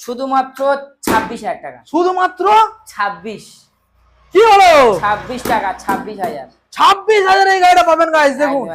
শুধুমাত্র ছাব্বিশ হাজার টাকা। শুধুমাত্র? ছাব্বিশ। কি হলো? ছাব্বিশ টাকা ছাব্বিশ হাজার। ছাব্বিশ হাজার এই গাড়িটা পাবেন গাইস দেখুন।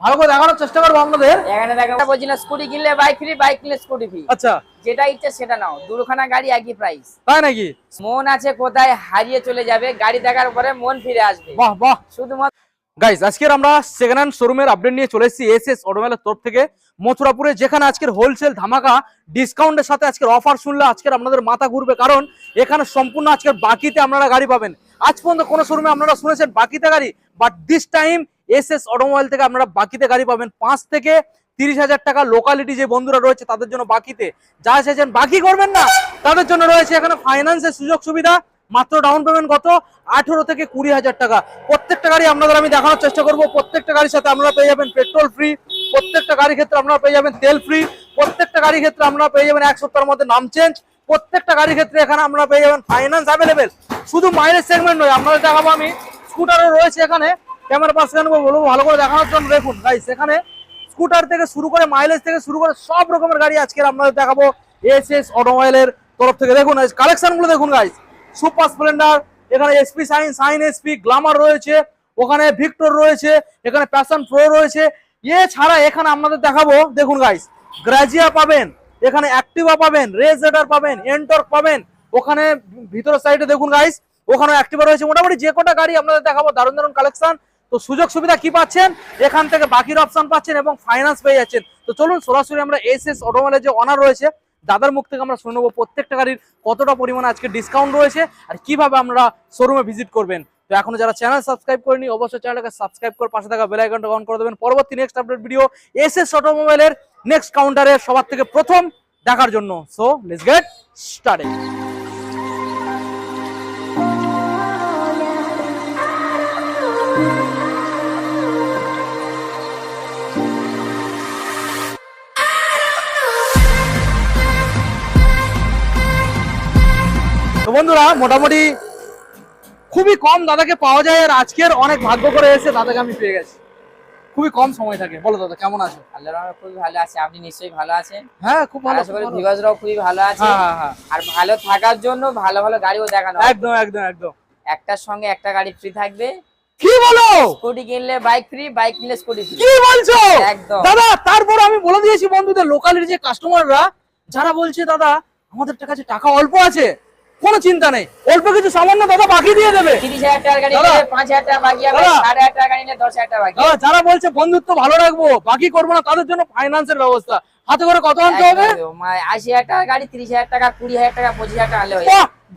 ভালো করে দেখানোর চেষ্টা করব আপনাদের। এখানে দেখো বলছি না স্কুটি কিনলে বাইক ফ্রি বাইক কিনলে স্কুটি ফ্রি আচ্ছা। যেটা ইচ্ছে সেটা নাও দুখানা গাড়ি একই প্রাইস তাই নাকি? মন আছে কোথায় হারিয়ে চলে যাবে গাড়ি দেখার পরে মন ফিরে আসবে। বাহ বাহ। শুধুমাত্র গাইস আজকের আমরা সেকেন্ড হ্যান্ড শোরুমের আপডেট নিয়ে চলে এসেছি এস এস অটোমেলের তরফ থেকে। মথুরাপুরে যেখানে আজকের হোলসেল ধামাকা ডিসকাউন্টের সাথে আজকের অফার শুনলে আজকের আপনাদের মাথা ঘুরবে। কারণ এখানে সম্পূর্ণ আজকের বাকিতে আপনারা গাড়ি পাবেন। আজ পর্যন্ত কোনো শোরুমে আপনারা শুনেছেন বাকিতে গাড়ি but this time S S automobile থেকে আপনারা বাকিতে গাড়ি পাবেন। পাঁচ থেকে তিরিশ হাজার টাকা লোকালিটি যে বন্ধুরা রয়েছে তাদের জন্য বাকিতে। যা এসেছেন বাকি করবেন না, তাদের জন্য রয়েছে এখানে ফাইন্যান্সের সুযোগ সুবিধা। মাত্র ডাউন পেমেন্ট কত? আঠেরো থেকে কুড়ি হাজার টাকা। প্রত্যেকটা গাড়ি আপনাদের আমি দেখানোর চেষ্টা করব। প্রত্যেকটা গাড়ির সাথে আপনারা পেয়ে যাবেন পেট্রোল ফ্রি প্রত্যেকটা গাড়ির ক্ষেত্রে আপনারা পেয়ে যাবেন তেল ফ্রি প্রত্যেকটা গাড়ির ক্ষেত্রে আপনারা পেয়ে যাবেন এক সপ্তাহের মধ্যে নাম চেঞ্জ প্রত্যেকটা গাড়ির ক্ষেত্রে এখানে আপনারা পেয়ে যাবেন ফাইন্যান্স অ্যাভেলেবেল শুধু মাইলেজ সেগমেন্ট নয়, আপনাদের দেখাবো আমি। স্কুটারও রয়েছে এখানে। ক্যামেরা পাশে আনব বলব ভালো করে দেখানোর জন্য। দেখুন গাইস এখানে স্কুটার থেকে শুরু করে মাইলেজ থেকে শুরু করে সব রকমের গাড়ি আজকে আপনাদের দেখাবো। এস এস অটোমোবাইলের তরফ থেকে। দেখুন কালেকশনগুলো দেখুন গাইস সুপার স্প্লেন্ডার, এখানে SP shine shine SP Glamour রয়েছে, ওখানে ভিক্টর রয়েছে, এখানে প্যাশন প্রো রয়েছে। এছাড়া এখানে আপনাদের দেখাবো, দেখুন গাইস গ্রাজিয়া পাবেন, এখানে অ্যাক্টিভা পাবেন রেজ রেডার পাবেন এন্টর্ক পাবেন, ওখানে ভিতরের সাইডে দেখুন গাইস ওখানে অ্যাক্টিভা রয়েছে। মোটামুটি যে কটা গাড়ি আপনাদের দেখাবো, দারুণ দারুণ কালেকশন তো সুযোগ সুবিধা কি পাচ্ছেন? এখান থেকে বাকির অপশন পাচ্ছেন এবং ফাইন্যান্স পেয়ে যাচ্ছেন। তো চলুন, সরাসরি আমরা এস এস অটোমোবাইলের যে অনার রয়েছে দাদার মুখ থেকে আমরা শুনে নেব প্রত্যেকটা গাড়ির কতটা পরিমাণ আজকে ডিসকাউন্ট রয়েছে আর কীভাবে আমরা শোরুমে ভিজিট করবেন। তো এখনও যারা চ্যানেল সাবস্ক্রাইব করেনি, অবশ্যই চ্যানেলটাকে সাবস্ক্রাইব করে পাশে থাকা বেল আইকনটা অন করে দেবেন। পরবর্তী next update video S S অটোমোবাইলের next কাউন্টারে সবার থেকে প্রথম দেখার জন্য। সো লেটস গেট স্টার্টেড তো বন্ধুরা মোটামুটি খুবই কম দাদাকে পাওয়া যায় আর আজকের অনেক ভাগ্য করে এসে দাদাকে আমি পেয়ে গেছি। খুবই কম সময় থাকে। বলো দাদা কেমন আছো? আল্লাহর খুবই ভালো আছে আপনি নিশ্চয়ই ভালো আছেন? হ্যাঁ খুব ভালো আশা করি খুব ভালো। ভিউয়ার্সরাও খুবই ভালো আছে। হ্যাঁ হ্যাঁ হ্যাঁ। আর ভালো থাকার জন্য ভালো ভালো গাড়িও দেখানো হবে। একদম একদম একদম। একটার সঙ্গে একটা গাড়ি ফ্রি থাকবে। কি বলো? স্কুটি কিনলে বাইক ফ্রি বাইক কিনলে স্কুটি ফ্রি কি বলছো? একদম। দাদা তারপর আমি বলে দিয়েছি বন্ধুদের লোকালের যে কাস্টমাররা যারা বলছে দাদা আমাদের কাছে টাকা অল্প আছে। কোনো চিন্তা নেই। অল্প কিছু সামান্য দাদা বাকি দিয়ে দেবে। টাকা টাকা টাকা যারা বলছে বন্ধুত্ব ভালো রাখব বাকি করব না তাদের জন্য ফাইন্যান্সের ব্যবস্থা। হাতে করে কত আনতে হবে। আশি হাজার টাকার গাড়ি তিরিশ হাজার টাকা কুড়ি হাজার টাকা পঁচিশ হাজার টাকা আনলে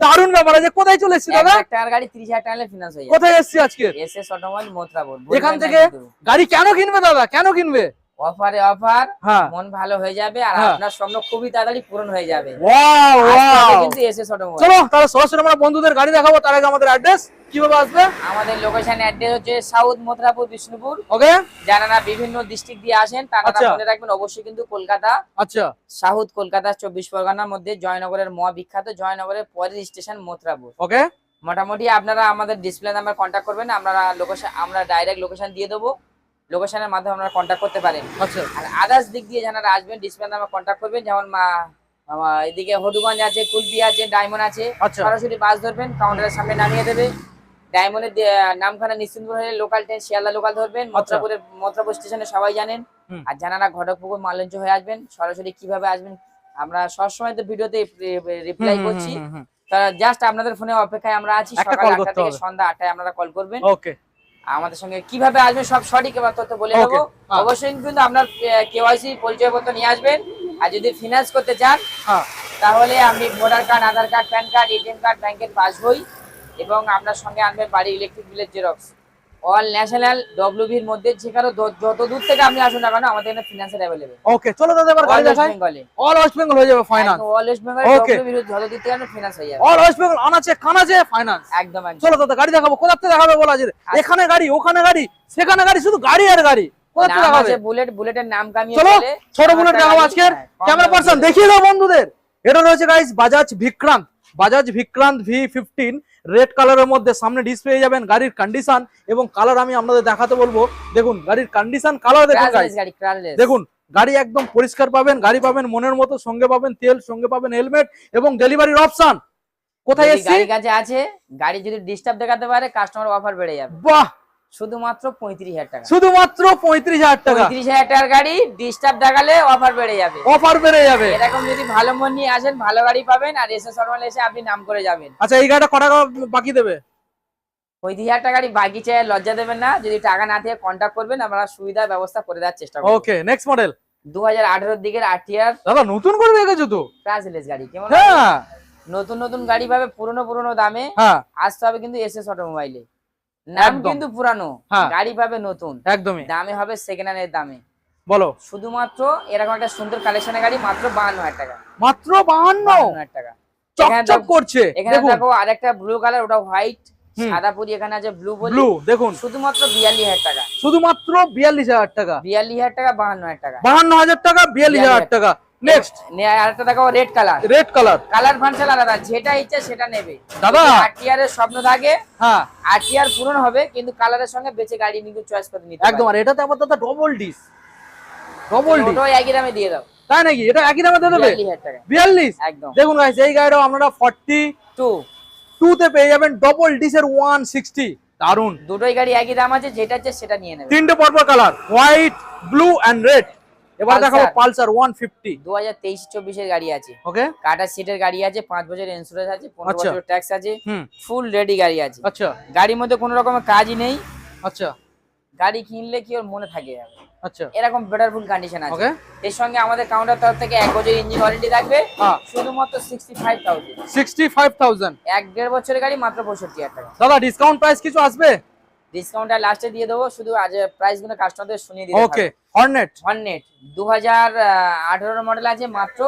দারুণ ব্যাপার আছে কোথায় চলে এসছি দাদা? টাকার গাড়ি তিরিশ হাজার টাকা ফিনান্স হয়ে কোথায় এসছি আজকে? এস এস অটোমোবাইল মোত্রাপুর এখান থেকে? গাড়ি কেন কিনবে দাদা? কেন কিনবে? অফারে অফার হ্যাঁ। মন ভালো হয়ে যাবে আর হ্যাঁ। আপনার স্বপ্ন খুবই তাড়াতাড়ি পূরণ হয়ে যাবে। ওয়াও ওয়াও কিন্তু এস অটোমোবাইল চলো তাহলে সরাসরি আমরা বন্ধুদের গাড়ি দেখাবো তার আগে আমাদের অ্যাড্রেস কীভাবে আসবে? আমাদের লোকেশন অ্যাড্রেস হচ্ছে সাউথ মথুরাপুর বিষ্ণুপুর ওকে যারা বিভিন্ন ডিস্ট্রিক্ট দিয়ে আসেন তারা আচ্ছা। মনে রাখবেন অবশ্যই কিন্তু কলকাতা। আচ্ছা। সাউথ কলকাতা চব্বিশ পরগনার মধ্যে জয়নগরের মহা বিখ্যাত জয়নগরের পরের স্টেশন মথুরাপুর ওকে মোটামুটি আপনারা আমাদের ডিসপ্লে নাম্বার কন্ট্যাক্ট করবেন আমরা লোকেশন আমরা ডাইরেক্ট লোকেশন দিয়ে দেবো। লোকেশনের মাধ্যমে আপনারা কন্ট্যাক্ট করতে পারেন আচ্ছা। আর আদার্স দিক দিয়ে যারা আসবেন ডিসপ্লে নাম্বার কন্ট্যাক্ট করবেন যেমন মা- এদিকে হডুগঞ্জ আছে কুলপি আছে ডায়মন্ড আছে আচ্ছা। সরাসরি বাস ধরবেন কাউন্টারের সামনে নামিয়ে দেবে। ডায়মন্ডের নামখানা নিশ্চিন্তপুর হয়ে লোকাল ট্রেন শিয়ালদা লোকাল ধরবেন মথুরাপুরের মথুরাপুর স্টেশনে সবাই জানেন। আর যারা ঘটকপুকুর মালঞ্চ হয়ে আসবেন সরাসরি কীভাবে আসবেন আমরা সবসময় তো ভিডিওতে রিপ্লাই করছি। জাস্ট আপনাদের ফোনে অপেক্ষায় আমরা আছি সকাল আটটা থেকে সন্ধ্যা আটটায় আপনারা কল করবেন। ওকে আমাদের সঙ্গে কীভাবে আসবেন সব সঠিক এবার তথ্য বলে দেবো হ্যাঁ। অবশ্যই কিন্তু আপনার কেওয়াইসি পরিচয় পত্র নিয়ে আসবেন। আর যদি ফিনান্স করতে চান হ্যাঁ। তাহলে আপনি voter card Aadhaar card PAN card ATM card ব্যাংকের পাসবই এবং আপনার সঙ্গে আনবেন বাড়ি ইলেকট্রিক বিলের জেরক্স অল ন্যাশনাল ডব্লিউবির মধ্যে যেখানে যত দূর থেকে আপনি আসুন না কেন আমাদের এখানে ফিনান্সের অ্যাভেলেবেল ওকে চলো দাদা এবার গাড়ি দেখাই। অল ওয়েস্ট বেঙ্গল হয়ে যাবে ফাইনান্স অল ওয়েস্ট বেঙ্গল. ডব্লিউবির যত দূর থেকে আপনি ফিনান্স হয়ে যাবে। অল ওয়েস্ট বেঙ্গল আনাচে কানাচে ফাইনান্স একদম একদম। চলো দাদা গাড়ি দেখাবো কোথা থেকে দেখাবে বলা আছে এখানে গাড়ি ওখানে গাড়ি সেখানে গাড়ি শুধু গাড়ি আর গাড়ি। কোথা থেকে দেখাবে? বুলেট বুলেটের নাম কামিয়ে চলো ছোট বুলেট দেখাবো কম ক্যামেরা পার্সন দেখিয়ে দাও বন্ধুদের। এটা রয়েছে guys Bajaj Vikrant Bajaj Vikrant V fifteen red কালারের মধ্যে সামনে ডিসপ্লে যাবেন গাড়ির কন্ডিশন এবং কালার আমি আপনাদের দেখাতে বলব। দেখুন গাড়ির কন্ডিশন কালার দেখুন গাড়ি দেখুন গাড়ি একদম পরিষ্কার পাবেন গাড়ি পাবেন মনের মতো সঙ্গে পাবেন তেল সঙ্গে পাবেন হেলমেট এবং ডেলিভারির অপশন কোথায় কাছে আছে গাড়ি যদি ডিস্টার্ব দেখাতে পারে কাস্টমার অফার বেড়ে যাবে। বাহ! শুধুমাত্র পঁয়ত্রিশ হাজার টাকা। শুধুমাত্র পঁয়ত্রিশ হাজার টাকা। পঁয়ত্রিশ হাজার টাকার গাড়ি ডিস্টার্ব দেখালে অফার বেড়ে যাবে। অফার বেড়ে যাবে। এরকম যদি ভালো মন নিয়ে আসেন ভালো গাড়ি পাবেন আর এসে সরমাল এসে আপনি নাম করে যাবেন। আচ্ছা এই গাড়িটা ক টাকা বাকি দেবে? পঁয়ত্রিশ হাজার টাকা বাকি চাই লজ্জা দেবেন না। যদি টাকা না দিয়ে কন্ট্যাক্ট করবেন আমরা সুবিধা ব্যবস্থা করে দেওয়ার চেষ্টা করব। ওকে নেক্সট মডেল দু হাজার আঠেরোর দিকের আরটিআর দাদা নতুন করে রেখেছো তো? ক্রাসলেস গাড়ি কেমন হ্যাঁ। নতুন নতুন গাড়ি পাবে পুরনো পুরনো দামে। হ্যাঁ। আসতে হবে কিন্তু এস এস অটোমোবাইলে নাম কিন্তু পুরানো হ্যাঁ। গাড়ি পাবে নতুন। একদমই। দামে হবে সেকেন্ড হ্যান্ডের দামে। বলো। শুধুমাত্র এরকম একটা সুন্দর কালেকশনের গাড়ি মাত্র বাহান্ন হাজার টাকা। মাত্র বাহান্ন? হাজার টাকা। চকচক করছে। এখানে দেখো আরেকটা ব্লু কালার ওটা হোয়াইট হুম। সাদা পুরি এখানে আছে ব্লু। ব্লু দেখুন। শুধুমাত্র বিয়াল্লিশ হাজার টাকা। শুধুমাত্র বিয়াল্লিশ হাজার টাকা। বিয়াল্লিশ হাজার টাকা বাহান্ন হাজার টাকা। বাহান্ন হাজার টাকা বিয়াল্লিশ হাজার টাকা। নেক্সট আরেকটা দেখো red colour red colour colour function আলাদা যেটা ইচ্ছে সেটা নেবে। দাদা! আরটিআর এর স্বপ্ন থাকে হ্যাঁ। আরটিআর পূরণ হবে কিন্তু কালারের সঙ্গে বেঁচে গাড়ি নিয়ে চয়েস করে নিতে একদম আর এটাতে আবার দাদা ডবল ডিস ডবল ডি ওটাও একই দামে দিয়ে দাও। তাই নাকি? এটা একই দামে দিয়ে দেবে? বিয়াল্লিশ হাজার টাকা বিয়াল্লিশ? একদম। দেখুন গাইস এই গাড়িটাও আপনারা ফর্টি টু টু তে পেয়ে যাবেন ডবল ডিসের ওয়ান সিক্সটি দারুণ দুটোই গাড়ি একই দাম আছে যেটা আছে সেটা নিয়ে নেবে। তিনটে পরপর colour white blue and red এবার দেখাবো পালসার ওয়ান ফিফটি দু হাজার তেইশ চব্বিশের গাড়ি আছে। ওকে কাটা সিটের গাড়ি আছে পাঁচ বছর ইন্স্যুরেন্স আছে পনেরো আচ্ছা। বছর ট্যাক্স আছে ফুল রেডি গাড়ি আছে। আচ্ছা। গাড়ির মধ্যে কোনো রকমের কাজই নেই। আচ্ছা। গাড়ি কিনলে কি ওর মনে থাকে? যাবে আচ্ছা। এরকম বেটারফুল কন্ডিশন আছে। ওকে এর সঙ্গে আমাদের কাউন্টার তরফ থেকে এক বছর ইঞ্জিন ওয়ারেন্টি থাকবে। হ্যাঁ। শুধুমাত্র sixty five thousand sixty five thousand এক দেড় বছরের গাড়ি মাত্র পঁয়ষট্টি হাজার টাকা। দাদা ডিসকাউন্ট প্রাইস কিছু আসবে? ডিসকাউন্টটা লাস্টে দিয়ে দেবো শুধু আজ প্রাইসগুলো কাস্টমারদের শুনিয়ে দিতে ওকে হর্নেট হর্নেট দু হাজার আঠেরো মডেল আছে মাত্র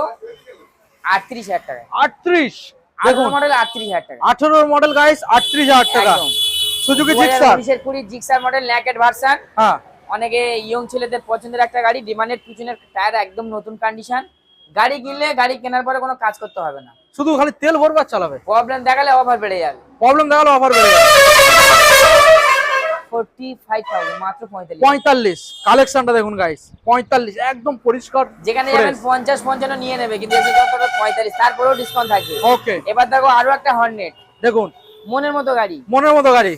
আটত্রিশ হাজার টাকা। আটত্রিশ? আঠেরো দেখুন। মডেল আটত্রিশ হাজার টাকা। আঠেরোর মডেল গাইস আটত্রিশ হাজার টাকা। সুজুকি জিক্সার উনিশের কুড়ি জিক্সার মডেল ন্যাকেট ভার্সান হ্যাঁ। অনেকে ইয়ং ছেলেদের পছন্দের একটা গাড়ি ডিমান্ডেড পিছনের টায়ার একদম নতুন কন্ডিশন গাড়ি কিনলে গাড়ি কেনার পরে কোনো কাজ করতে হবে না। শুধু খালি তেল ভরবে আর চালাবে। প্রবলেম দেখালে অফার বেড়ে যাবে। প্রবলেম দেখালে অফার বেড়ে যাবে। মাত্র পঁয়তাল্লিশ। পঁয়তাল্লিশ। কালেকশনটা দেখুন গাইস পঁয়তাল্লিশ একদম পরিষ্কার যেখানে যাবেন পঞ্চাশ পঞ্চান্ন নিয়ে নেবে কিন্তু এসে যখন তখন তারপরেও ডিসকাউন্ট থাকবে। ওকে এবার দেখো আরও একটা হর্নেট দেখুন। মনের মতো গাড়ি। মনের মতো গাড়ি।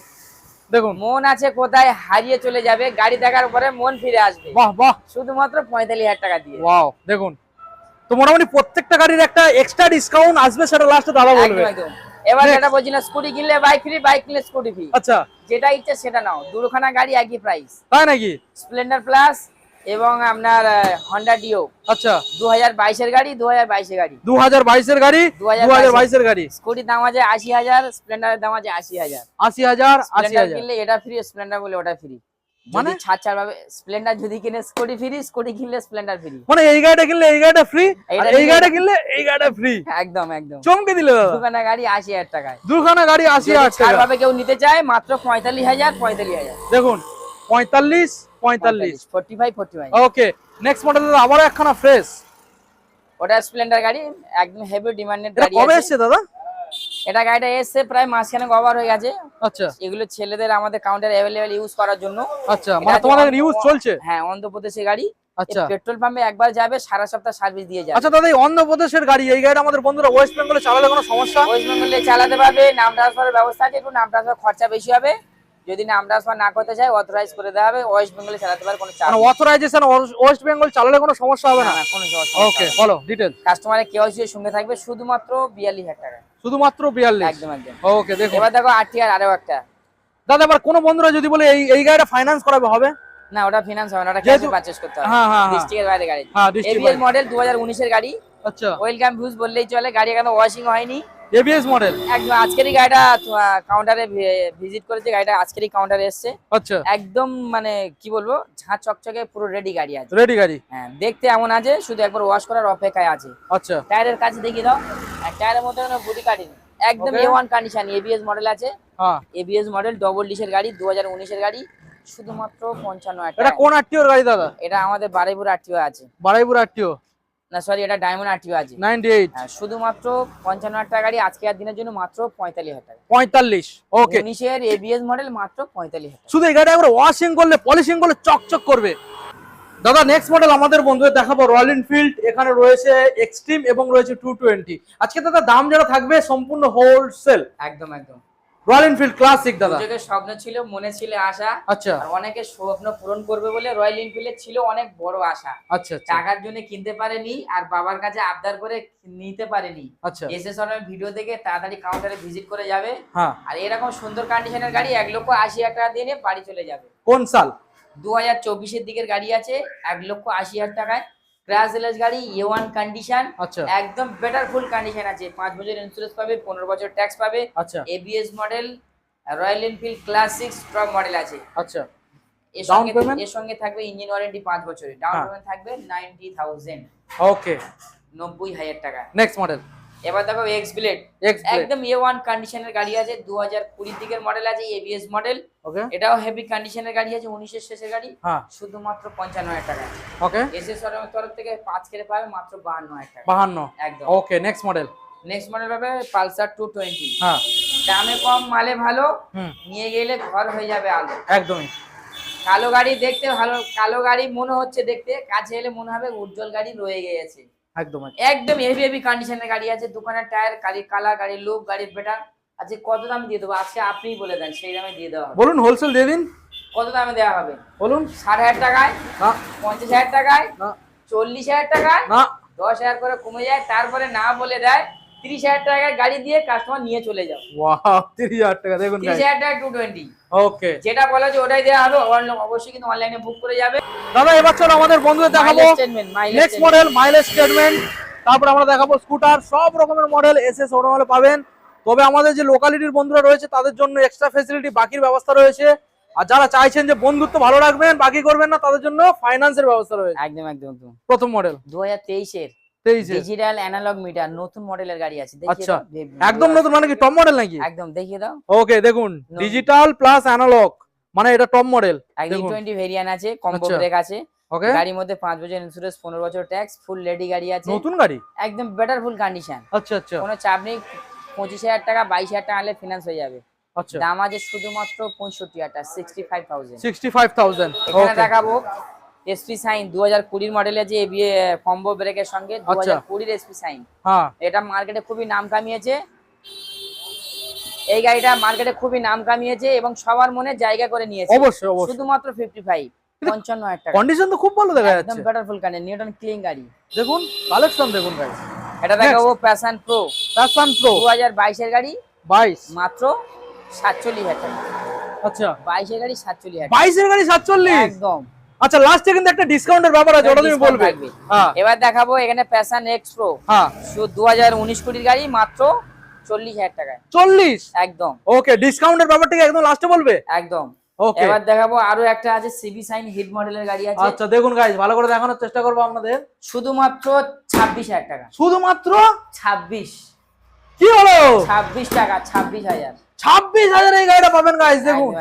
দেখুন। মন আছে কোথায় হারিয়ে চলে যাবে গাড়ি দেখার পরে মন ফিরে আসবে। বাহ বাহ। শুধুমাত্র পঁয়তাল্লিশ হাজার টাকা দিয়ে। ওয়াও দেখুন। তো মোটামুটি প্রত্যেকটা গাড়ির একটা এক্সট্রা ডিসকাউন্ট আসবে সেটা লাস্টে দাদা বলবে। একদম। এবার. যেটা বলছি না স্কুটি কিনলে বাইক ফ্রি বাইক কিনলে স্কুটি ফ্রি আচ্ছা। যেটা ইচ্ছে সেটা নাও। দুখানা গাড়ি একই প্রাইস তাই নাকি? স্প্লেন্ডার প্লাস এবং আপনার হন্ডা ডিও আচ্ছা। দু হাজার বাইশের গাড়ি দু হাজার বাইশের গাড়ি। দু হাজার বাইশের গাড়ি দু 2022 হাজার বাইশের গাড়ি। স্কুটির দাম আছে আশি হাজার স্প্লেন্ডারের দাম আছে আশি হাজার। আশি হাজার আশি হাজার। কিনলে এটা ফ্রি স্প্লেন্ডার বলে ওটা ফ্রি মানে? ছাড় পাবে স্প্লেন্ডার যদি কিনে স্কুটি ফ্রি স্কুটি কিনলে স্প্লেন্ডার ফ্রি মানে এই গাড়িটা কিনলে এই গাড়িটা ফ্রি এই গাড়িটা কিনলে এই গাড়িটা ফ্রি একদম একদম। চমকে দিলে দুখানা গাড়ি আশি হাজার টাকায়। দুখানা গাড়ি আশি হাজার টাকা। ভাবে কেউ নিতে চায় মাত্র পঁয়তাল্লিশ হাজার পঁয়তাল্লিশ হাজার। দেখুন পঁয়তাল্লিশ পঁয়তাল্লিশ। Forty five forty five okay next model আবারও একখানা ফ্রেশ ওটা স্প্লেন্ডার গাড়ি একদম হেভি ডিমান্ডেড গাড়ি কবে আছে। দাদা? এটা গাড়িটা এসছে প্রায় মাসখানে কভার হয়ে গেছে। আচ্ছা। এগুলো ছেলেদের আমাদের কাউন্টার অ্যাভেলেবেল ইউজ করার জন্য। আচ্ছা মানে তোমাদের ইউজ চলছে? হ্যাঁ অন্ধ্রপ্রদেশের গাড়ি। আচ্ছা। পেট্রোল পাম্পে একবার যাবে সারা সপ্তাহ সার্ভিস দিয়ে যাবে। আচ্ছা দাদা অন্ধ্রপ্রদেশের গাড়ি এই গাড়িটা আমাদের বন্ধুরা ওয়েস্ট বেঙ্গলে চালালে কোনো সমস্যা? ওয়েস্ট বেঙ্গলে চালাতে পারবে নাম ট্রান্সফারের ব্যবস্থা আছে একটু নাম ট্রান্সফার খরচা বেশি হবে। যদি নাম ট্রান্সফার না করতে চায় অথরাইজ করে দেওয়া হবে ওয়েস্ট বেঙ্গলে চালাতে পারে কোনো মানে অথরাইজেশন ওয়েস্ট বেঙ্গল চালালে কোনো সমস্যা হবে না? কোনো ওকে বলো ডিটেল কাস্টমারের কেওয়াইসি সঙ্গে থাকবে শুধুমাত্র বিয়াল্লিশ হাজার টাকা। শুধুমাত্র বিয়াল্লিশ? একদম একদম। ওকে দেখুন। এবার দেখো আরটিআর আরও একটা। দাদা এবার কোনো বন্ধুরা যদি বলে এই এই গাড়িটা ফাইন্যান্স করাবে হবে? না ওটা ফিনান্স হবে না ওটা ক্যাশে পারচেজ করতে হবে। হ্যাঁ হ্যাঁ হ্যাঁ। ডিস্ট্রিক্টের বাইরে গাড়ি। হ্যাঁ ডিস্ট্রিক্ট মডেল দু হাজার উনিশের গাড়ি। আচ্ছা। ওয়েলকাম ভিউজ বললেই চলে গাড়ি এখনও ওয়াশিং হয়নি। এবিএস মডেল একদম আজকেরই গাড়িটা কাউন্টারে ভিজিট করেছে গাড়িটা আজকেরই কাউন্টারে এসছে। আচ্ছা। একদম মানে কি বলব ঝাঁ চকচকে পুরো রেডি গাড়ি আছে। রেডি গাড়ি? হ্যাঁ দেখতে এমন আছে শুধু একবার ওয়াশ করার অপেক্ষায় আছে। আচ্ছা। টায়ারের কাছে দেখিয়ে দাও। আর টায়ারের মধ্যে কোনো বুটি কাটিনি একদম A one condition ABS model আছে। হ্যাঁ। এবিএস মডেল ডবল ডিসের গাড়ি দু হাজার উনিশের গাড়ি শুধুমাত্র পঞ্চান্ন হাজার এটা টাকা। কোন আরটিওর গাড়ি দাদা? এটা আমাদের বারুইপুর আরটিও আছে। বারাইপুর আরটিও? না সরি এটা ডায়মন্ড আরটিও আছে। নাইনটি এইট হ্যাঁ, শুধুমাত্র পঞ্চান্ন হাজার টাকা গাড়ি আজকে আর দিনের জন্য মাত্র পঁয়তাল্লিশ হাজার টাকা। পঁয়তাল্লিশ ওকে উনিশের এবিএস মডেল মাত্র পঁয়তাল্লিশ হাজার টাকা। শুধু এই গাড়িটা একবার ওয়াশিং করলে পলিশিং করলে চকচক করবে। দাদা নেক্সট মডেল আমাদের বন্ধুদের দেখাবো রয়্যাল এনফিল্ড এখানে রয়েছে এক্সট্রিম এবং রয়েছে টু টোয়েন্টি আজকে দাদা দাম যারা থাকবে সম্পূর্ণ হোলসেল একদম একদম। রয়্যাল এনফিল্ড ক্লাসিক দাদা। দুজনের স্বপ্ন ছিল মনে ছিল আশা। আচ্ছা। আর অনেকে স্বপ্ন পূরণ করবে বলে রয়্যাল এনফিল্ডের ছিল অনেক বড় আশা। আচ্ছা আচ্ছা। টাকার জন্য কিনতে পারেনি আর বাবার কাছে আবদার করে নিতে পারেনি। আচ্ছা। এসে সরমের ভিডিও দেখে তাড়াতাড়ি কাউন্টারে ভিজিট করে যাবে। হ্যাঁ। আর এরকম সুন্দর কন্ডিশনের গাড়ি এক লক্ষ আশি হাজার টাকা দিয়ে নিয়ে বাড়ি চলে যাবে। কোন সাল? দু হাজার চব্বিশের দিকের গাড়ি আছে এক লক্ষ আশি হাজার টাকায়। ক্র্যাশ গাড়ি এ ওয়ান কন্ডিশন আচ্ছা। একদম বেটার ফুল কন্ডিশন আছে। পাঁচ বছর ইন্স্যুরেন্স পাবে পনেরো বছর ট্যাক্স পাবে। আচ্ছা। ABS model Royal Enfield Classic stroke model আছে। আচ্ছা। এর সঙ্গে? এর সঙ্গে থাকবে ইঞ্জিন ওয়ারেন্টি পাঁচ বছরের। ডাউন হ্যাঁ। পেমেন্ট থাকবে নাইনটি থাউজেন্ড ওকে নব্বই হাজার টাকা। নেক্সট মডেল এবার দেখো এক্স ব্লেড একদম এ ওয়ান কন্ডিশনের গাড়ি আছে দু হাজার কুড়ির দিকের মডেল আছে এবিএস মডেল ওকে এটাও হেভি কন্ডিশনের গাড়ি আছে উনিশের শেষের গাড়ি। হ্যাঁ। শুধুমাত্র পঞ্চান্ন হাজার টাকা। ওকে তরফ থেকে পাঁচ কেটে পাবে মাত্র বাহান্ন হাজার টাকা। বাহান্ন। একদম। Okay next model next model পাবে পালসার টু টোয়েন্টি হ্যাঁ। দামে কম মালে ভালো নিয়ে গেলে ঘর হয়ে যাবে আলো। একদমই। কালো গাড়ি দেখতে ভালো কালো গাড়ি মনে হচ্ছে দেখতে কাছে এলে মনে হবে উজ্জ্বল গাড়ি রয়ে গিয়েছে। একদম একদম। হেভি হেভি কন্ডিশনের গাড়ি আছে দোকানের টায়ার গাড়ি কালার গাড়ি লুক গাড়ির বেটার আজকে কত দাম দিয়ে দেবো? আজকে আপনিই বলে দেন সেই দামে দিয়ে দেওয়া হবে। বলুন হোলসেল দিয়ে দিন। কত দামে দেওয়া হবে? বলুন। ষাট হাজার টাকায় না। পঞ্চাশ হাজার টাকায় না। চল্লিশ হাজার টাকায় না। দশ হাজার করে কমে যায় তারপরে না বলে দেয় তিরিশ হাজার টাকায় গাড়ি দিয়ে কাস্টমার নিয়ে চলে যাও। তিরিশ হাজার টাকা দেখুন তিরিশ হাজার টাকা টু টোয়েন্টি ওকে যেটা বলা হচ্ছে ওটাই দেওয়া হবে অবশ্যই কিন্তু অনলাইনে বুক করে যাবে। দাদা এবার চলো আমাদের বন্ধুদের দেখাবো। নেক্সট মডেল মাইলেজ স্টেটমেন্ট তারপর আমরা দেখাবো স্কুটার সব রকমের মডেল এস এস অটোমোবাইলে পাবেন। তবে আমাদের যে লোকালিটির বন্ধুরা রয়েছে তাদের জন্য এক্সট্রা ফেসিলিটি বাকির ব্যবস্থা রয়েছে। আর যারা চাইছেন যে বন্ধুত্ব ভালো রাখবেন বাকি করবেন না তাদের জন্য ফাইন্যান্সের ব্যবস্থা রয়েছে। একদম একদম প্রথম মডেল দু হাজার তেইশের। তেইশে ডিজিটাল অ্যানালগ মিটার নতুন মডেলের গাড়ি আছে আচ্ছা, একদম নতুন মানে কি টপ মডেল নাকি? একদম দেখিয়ে দাও। ওকে দেখুন ডিজিটাল প্লাস অ্যানালগ মানে এটা টপ মডেল একদম দেখুন। টোয়েন্টি ভেরিয়ান আছে কম্বো আচ্ছা। ব্রেক আছে। ওকে গাড়ির মধ্যে পাঁচ বছর ইন্স্যুরেন্স পনেরো বছর ট্যাক্স ফুল রেডি গাড়ি আছে। নতুন গাড়ি? একদম বেটার ফুল কন্ডিশন আচ্ছা আচ্ছা। কোনো চাপ নেই পঁচিশ হাজার টাকা বাইশ হাজার টাকা আনলে ফিনান্স হয়ে যাবে। আচ্ছা। দাম আছে শুধুমাত্র পঁয়ষট্টি হাজার sixty five thousand sixty five thousand এখানে দেখাবো এসপি সাইন দু হাজার কুড়ির মডেলের যে কম্বো ব্রেকের সঙ্গে দু হাজার আচ্ছা। কুড়ির এসপি সাইন হ্যাঁ। এটা মার্কেটে খুবই নাম কামিয়েছে। এই গাড়িটা মার্কেটে খুবই নাম কামিয়েছে এবং সবার মনে জায়গা করে নিয়েছে। অবশ্যই অবশ্যই। শুধুমাত্র ফিফটি ফাইভ পঞ্চান্ন হাজার টাকা। কন্ডিশন তো খুব ভালো দেখা একদম যাচ্ছে। বেটার ফুল কানে নিউটন ক্লিন গাড়ি। দেখুন কালেকশন দেখুন গাড়ি এটা দেখাবো প্যাশন প্রো প্যাশন প্রো গাড়ি। বাইশ। মাত্র সাতচল্লিশ হাজার টাকা। আচ্ছা। বাইশের গাড়ি সাতচল্লিশ হাজার বাইশের গাড়ি সাতচল্লিশ? একদম। আচ্ছা লাস্টে কিন্তু একটা ডিসকাউন্টের ব্যাপার আছে ওটা তুমি বলবে। হ্যাঁ। এবার দেখাবো এখানে প্যাশন এক্স প্রো হ্যাঁ। দু হাজার উনিশ কুড়ির গাড়ি মাত্র চল্লিশ হাজার টাকায়। চল্লিশ? একদম। ওকে ডিসকাউন্টের ব্যাপারটাকে একদম লাস্টে বলবে? একদম। ওকে এবার দেখাবো আরও একটা আছে সিবি সাইন হিট মডেলের গাড়ি আছে। আচ্ছা দেখুন গাইজ ভালো করে দেখানোর চেষ্টা করব আপনাদের। শুধুমাত্র ছাব্বিশ হাজার টাকা। শুধুমাত্র? ছাব্বিশ। কি হলো? ছাব্বিশ টাকা ছাব্বিশ হাজার। ছাব্বিশ হাজার এই গাড়িটা পাবেন গাইজ দেখুন।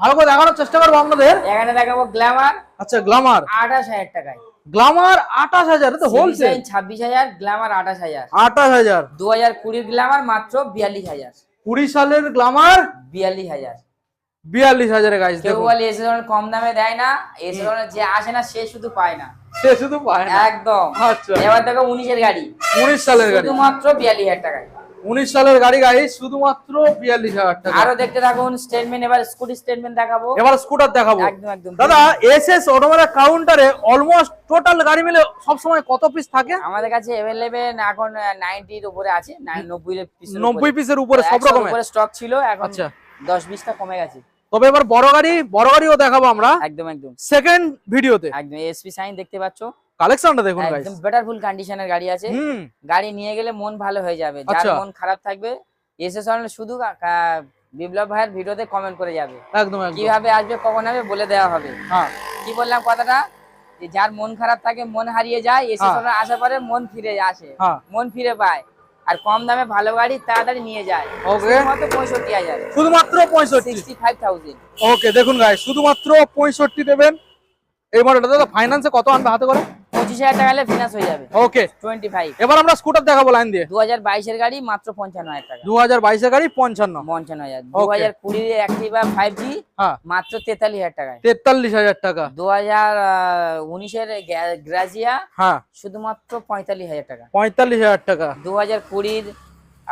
ভালো করে দেখানোর চেষ্টা করব আপনাদের। এখানে দেখাবো গ্ল্যামার আচ্ছা গ্লামার আঠাশ হাজার টাকায়। গ্লামার আঠাশ হাজার তো হোলসেল ছাব্বিশ হাজার গ্ল্যামার আঠাশ হাজার। আঠাশ হাজার। দু হাজার কুড়ির গ্ল্যামার মাত্র বিয়াল্লিশ হাজার। কুড়ি সালের বিয়াল্লিশ হাজার। বিয়াল্লিশ হাজারে গাইজ কেউ বলে এসে ধরনের কম দামে দেয় না এসে ধরনের যে আসে না সে শুধু পায় না। সে শুধু পায় না। একদম। আচ্ছা। এবার দেখো উনিশের গাড়ি। উনিশ সালের গাড়ি। শুধুমাত্র বিয়াল্লিশ হাজার টাকায়। উনিশ সালের গাড়ি গাড়ি শুধুমাত্র বিয়াল্লিশ হাজার টাকা। আরও দেখতে থাকুন স্টেটমেন্ট এবার স্কুটি স্টেটমেন্ট দেখাবো। এবার স্কুটার দেখাবো। একদম একদম। দাদা এস এস অটোমেলা কাউন্টারে অলমোস্ট টোটাল গাড়ি মিলে সবসময় কত পিস থাকে? আমাদের কাছে অ্যাভেলেবেল এখন 90 এর উপরে আছে নব্বই নব্বই পিসের উপরে সব রকমের? উপরে স্টক ছিল এখন আচ্ছা। দশ বিশটা কমে গেছে। তবে এবার বড় গাড়ি বড় গাড়িও দেখাবো আমরা। একদম একদম। সেকেন্ড ভিডিওতে একদম এসপি সাইন দেখতে পাচ্ছ। কালেকশনটা দেখুন গাইস একদম বেটার ফুল কন্ডিশনের গাড়ি আছে। গাড়ি নিয়ে গেলে মন ভালো হয়ে যাবে। যার আচ্ছা। মন খারাপ থাকবে এসে সরলে শুধু বিপ্লব ভাইয়ের ভিডিওতে কমেন্ট করে যাবে। একদম একদম। কীভাবে আসবে কখন হবে বলে দেওয়া হবে। হ্যাঁ। কি বললাম কথাটা? যে যার মন খারাপ থাকে মন হারিয়ে যায় এসে হ্যাঁ। সরলে আসার পরে মন ফিরে আসে। হ্যাঁ। মন ফিরে পায়। আর কম দামে ভালো গাড়ি তাড়াতাড়ি নিয়ে যায়। ওকে শুধুমাত্র পঁয়ষট্টি হাজার। শুধুমাত্র পঁয়ষট্টি। সিক্সটি ফাইভ থাউজেন্ড ওকে দেখুন গাইস শুধুমাত্র পঁয়ষট্টি দেবেন। এই মডেলটা দাদা ফাইন্যান্সে কত আনবে হাতে করে? পঁচিশ হাজার টাকা হলে ফিনান্স হয়ে যাবে। ওকে টোয়েন্টি ফাইভ এবার আমরা স্কুটার দেখাবো লাইন দিয়ে। দু হাজার বাইশের গাড়ি মাত্র পঞ্চান্ন হাজার টাকা। দু হাজার বাইশের গাড়ি পঞ্চান্ন। পঞ্চান্ন হাজার। দু হাজার কুড়ির অ্যাক্টিভা ফাইভ জি হ্যাঁ। মাত্র তেতাল্লিশ হাজার টাকায়। তেতাল্লিশ হাজার টাকা। দু হাজার উনিশের গ্রাজিয়া হ্যাঁ। শুধুমাত্র পঁয়তাল্লিশ হাজার টাকা। পঁয়তাল্লিশ হাজার টাকা। দু হাজার কুড়ির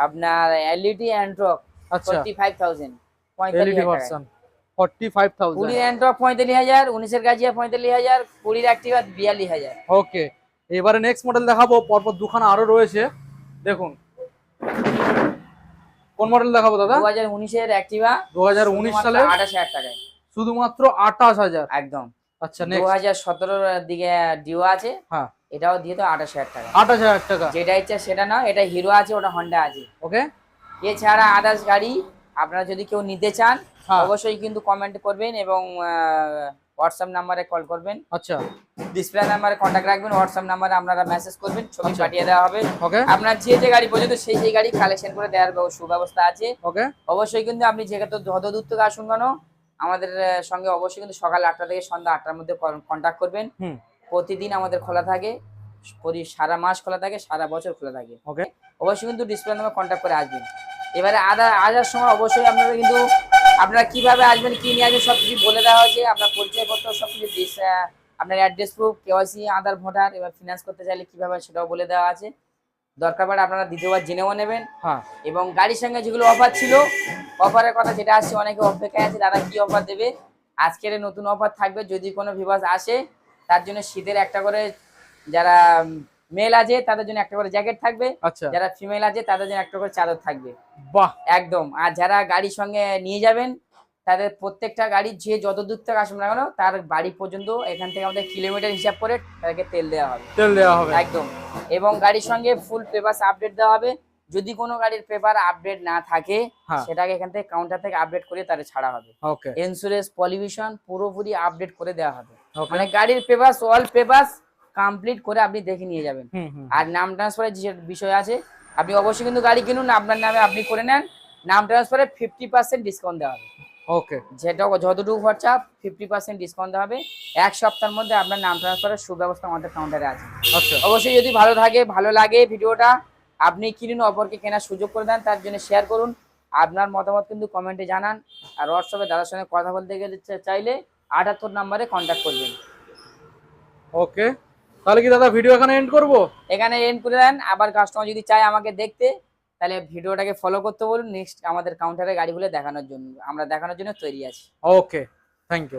আপনার এলইডি অ্যান্ড্রক ফোর্টি ফাইভ থাউজেন্ড পঁয়তাল্লিশ হাজার টাকা ভার্সন ফর্টি ফাইভ থাউজেন্ড কুড়ির অ্যান্ড্রক পঁয়তাল্লিশ হাজার গাজিয়া অ্যাক্টিভা ওকে এবারে নেক্সট মডেল দেখাবো পরপর দুখানা আরও রয়েছে। দেখুন কোন মডেল দেখাবো দাদা? অ্যাক্টিভা সালে আঠাশ টাকায়। শুধুমাত্র আঠাশ হাজার। একদম। আচ্ছা নেক্সট হাজার সতেরোর দিকে ডিও আছে। হ্যাঁ। এটাও দিয়ে তো আঠাশ হাজার টাকা। আঠাশ হাজার টাকা। যেটা ইচ্ছা সেটা না এটা হিরো আছে ওটা হন্ডা আছে। ওকে। এছাড়া আদার্স গাড়ি আপনারা যদি কেউ নিতে চান। অবশ্যই কিন্তু কমেন্ট করবেন এবং হোয়াটসঅ্যাপ নাম্বারে কল করবেন। আচ্ছা। ডিসপ্লে নাম্বারে কন্ট্যাক্ট রাখবেন হোয়াটসঅ্যাপ নাম্বারে আপনারা মেসেজ করবেন ছবি আচ্ছা। পাঠিয়ে দেওয়া হবে। ওকে আপনার যে যে গাড়ি পর্যন্ত সেই সেই গাড়ি কালেকশন করে দেওয়ার ব্যব- সুব্যবস্থা আছে। ওকে অবশ্যই কিন্তু আপনি যেহেতু যত দূর থেকে আসুন কেন আমাদের সঙ্গে অবশ্যই কিন্তু সকাল আটটা থেকে সন্ধ্যা আটটার মধ্যে কন্ট্যাক্ট করবেন। প্রতিদিন আমাদের খোলা থাকে। সারা মাস খোলা থাকে সারা বছর খোলা থাকে। ওকে অবশ্যই কিন্তু ডিসপ্লে নামে কন্ট্যাক্ট করে আসবেন। এবারে আদা আসার সময় অবশ্যই আপনারা কিন্তু আপনারা কীভাবে আসবেন কি নিয়ে আসবেন সব কিছু বলে দেওয়া হয়েছে। আপনার পরিচয়পত্র সব কিছু আপনার address proof KYC Aadhaar voter এবার ফিনান্স করতে চাইলে কীভাবে সেটাও বলে দেওয়া আছে। দরকার পড়ে আপনারা দ্বিতীয়বার জেনেও নেবেন। হ্যাঁ। এবং গাড়ির সঙ্গে যেগুলো অফার ছিল অফারের কথা যেটা আসছে অনেকে অপেক্ষায় আছে তারা কি অফার দেবে? আজকের নতুন অফার থাকবে যদি কোনো ভিভাস আসে তার জন্য শীতের একটা করে যারা মেল আছে তাদের জন্য একটা করে জ্যাকেট থাকবে। আচ্ছা। যারা ফিমেল আছে তাদের জন্য একটা করে চাদর থাকবে। বাহ। একদম। আর যারা গাড়ির সঙ্গে নিয়ে যাবেন তাদের প্রত্যেকটা গাড়ি যে যত দূর থেকে আসুন না কেন তার বাড়ি পর্যন্ত এখান থেকে আমাদের কিলোমিটার হিসাব করে তাদেরকে তেল দেওয়া হবে। তেল দেওয়া হবে। একদম। এবং গাড়ির সঙ্গে ফুল পেপার আপডেট দেওয়া হবে। যদি কোনো গাড়ির পেপার আপডেট না থাকে হ্যাঁ। সেটাকে এখান থেকে কাউন্টার থেকে আপডেট করে তারে ছাড়া হবে। ইন্স্যুরেন্স পলিউশন পুরোপুরি আপডেট করে দেওয়া হবে। মানে গাড়ির পেপার অল পেপার কমপ্লিট করে আপনি দেখে নিয়ে যাবেন। আর নাম ট্রান্সফারের যে বিষয় আছে আপনি অবশ্যই কিন্তু গাড়ি কিনুন আপনার নামে আপনি করে নেন। নাম ট্রান্সফারে ফিফটি পার্সেন্ট ডিসকাউন্ট দেওয়া হবে। ওকে। যেটা যতটুকু খরচা ফিফটি পার্সেন্ট ডিসকাউন্ট দেওয়া হবে। এক সপ্তাহের মধ্যে আপনার নাম ট্রান্সফারের সুব্যবস্থা আমাদের কাউন্টারে আছে। আচ্ছা। অবশ্যই যদি ভালো থাকে ভালো লাগে ভিডিওটা আপনি কিনুন অপরকে কেনার সুযোগ করে দেন তার জন্য শেয়ার করুন। আপনার মতামত কিন্তু কমেন্টে জানান। আর হোয়াটসঅ্যাপে দাদার সঙ্গে কথা বলতে গেলে চাইলে আটাত্তর নাম্বারে কন্ট্যাক্ট করবেন। ওকে। তাহলে কি দাদা ভিডিও এখানে এন্ড করব? এখানে এন্ড করে দেন। আবার কাস্টমার যদি চায় আমাকে দেখতে তাহলে ভিডিওটাকে ফলো করতে বলুন। নেক্সট আমাদের কাউন্টারে গাড়িগুলো দেখানোর জন্য আমরা দেখানোর জন্য তৈরি আছি। Okay thank you